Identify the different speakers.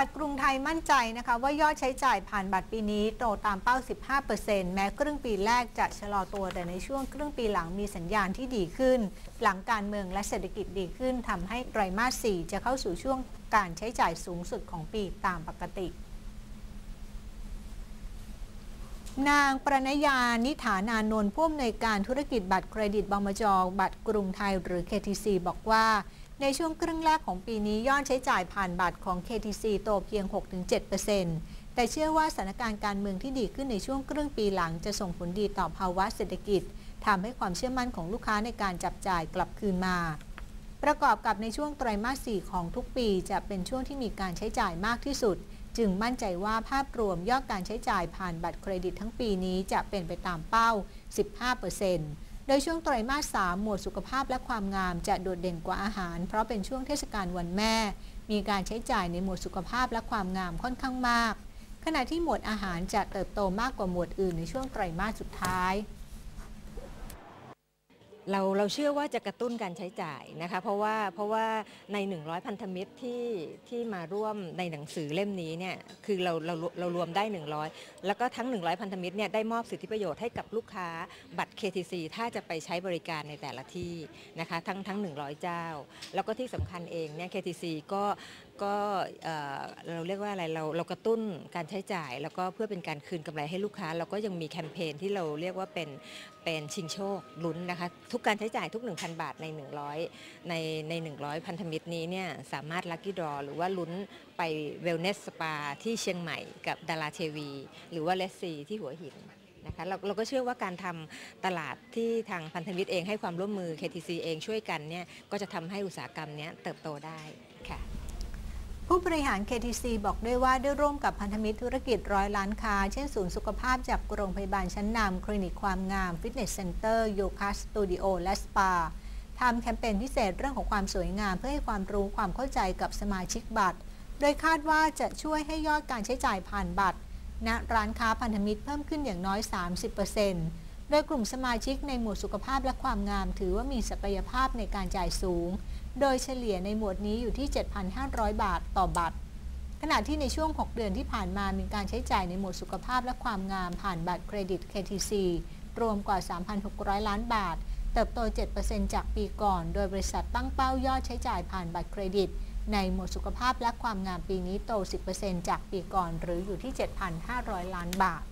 Speaker 1: บัตรกรุงไทยมั่นใจนะคะว่ายอดใช้จ่ายผ่านบัตรปีนี้โตตามเป้า 15%แม้ครึ่งปีแรกจะชะลอตัวแต่ในช่วงครึ่งปีหลังมีสัญญาณที่ดีขึ้น หลังการเมืองและเศรษฐกิจดีขึ้นทำให้ไตรมาส 4 จะเข้าสู่ช่วงการใช้จ่ายสูงสุดของปีตามปกตินางปรณยานิฐานานนท์ผู้อำนวยการธุรกิจบัตรเครดิตบมจบัตรกรุงไทยหรือ KTC บอกว่า ในช่วงครึ่งแรกของปีนี้ยอดใช้จ่ายผ่านบัตรของ KTC โตเพียง 6-7%แต่เชื่อว่าสถานการณ์การเมืองที่ดีขึ้นในช่วงครึ่งปีหลังจะส่งผลดีต่อภาวะเศรษฐกิจทำให้ความเชื่อมั่นของลูกค้าในการจับจ่ายกลับคืนมา ประกอบกับในช่วงไตรมาส 4 ของทุกปีจะเป็นช่วงที่มีการใช้จ่ายมากที่สุด จึงมั่นใจว่าภาพรวมยอดการใช้จ่ายผ่านบัตรเครดิตทั้งปีนี้จะเป็นไปตามเป้า 15% ดยช่วงไตรมาส 3 หมวดสุขภาพและความงามจะโดดเด่นกว่าอาหาร เพราะเป็นช่วงเทศกาลวันแม่ มีการใช้จ่ายในหมวดสุขภาพและความงามค่อนข้างมาก ขณะที่หมวดอาหารจะเติบโตมากกว่าหมวดอื่นในช่วงไตรมาสสุดท้าย
Speaker 2: เราเราเชื่อว่าจะกระตุ้นการใช้จ่ายนะคะเพราะว่าเพราะว่าใน 100 พันธมิตรที่ที่มาร่วมในหนังสือเล่มนี้เนี่ยคือเราเราเรารวมได้ 100 แล้วก็ทั้ง 100 พันธมิตรเนี่ยได้มอบสิทธิประโยชน์ให้กับลูกค้าบัตร KTC ถ้าจะไปใช้บริการในแต่ละที่นะคะทั้งทั้ง 100 เจ้า แล้วก็ที่สำคัญเองเนี่ย KTC ก็ก็เราเรียกว่าอะไรเราเรากระตุ้นการใช้จ่าย แล้วก็เพื่อเป็นการคืนกำไรให้ลูกค้า เราก็ยังมีแคมเปญที่เราเรียกว่าเป็นเป็นชิงโชคลุ้นนะคะทุกการใช้จ่ายทุก 1,000 บาทใน 100 ในใน 100 พันธมิตรนี้เนี่ยสามารถลัคกี้ดรอหรือว่าลุ้นไปเวลเนสสปาที่เชียงใหม่กับดาราเทวี หรือว่าเลสซีที่หัวหินนะคะเราเราก็เชื่อว่าการทำตลาดที่ทางพันธมิตรเองให้ความร่วมมือ KTC เองช่วยกันเนี่ยก็จะทำให้อุตสาหกรรมนี้เติบโตได้ค่ะ
Speaker 1: ผู้บริหาร KTC บอกด้วยว่าได้ร่วมกับพันธมิตรธุรกิจร้อยล้านค้า เช่นศูนย์สุขภาพจากโรงพยาบาลชั้นนำคลินิกความงาม ฟิตเนสเซ็นเตอร์โยคะสตูดิโอและสปาทำแคมเปญพิเศษเรื่องของความสวยงามเพื่อให้ความรู้ความเข้าใจกับสมาชิกบัตร โดยคาดว่าจะช่วยให้ยอดการใช้จ่ายผ่านบัตรณร้านค้าพันธมิตรเพิ่มขึ้นอย่างน้อย 30% โดยกลุ่มสมาชิกในหมวดสุขภาพและความงาม ถือว่ามีศักยภาพในการจ่ายสูง โดยเฉลี่ยในหมวดนี้อยู่ที่ 7,500 บาทต่อบัตร ขณะที่ในช่วง 6 เดือนที่ผ่านมามีการใช้จ่ายในหมวดสุขภาพและความงามผ่านบัตรเครดิต KTC รวมกว่า 3,600 ล้านบาท เติบโต 7%จากปีก่อน โดยบริษัทตั้งเป้ายอดใช้จ่ายผ่านบัตรเครดิต ในหมวดสุขภาพและความงามปีนี้โต 10%จากปีก่อน หรืออยู่ที่ 7,500 ล้านบาท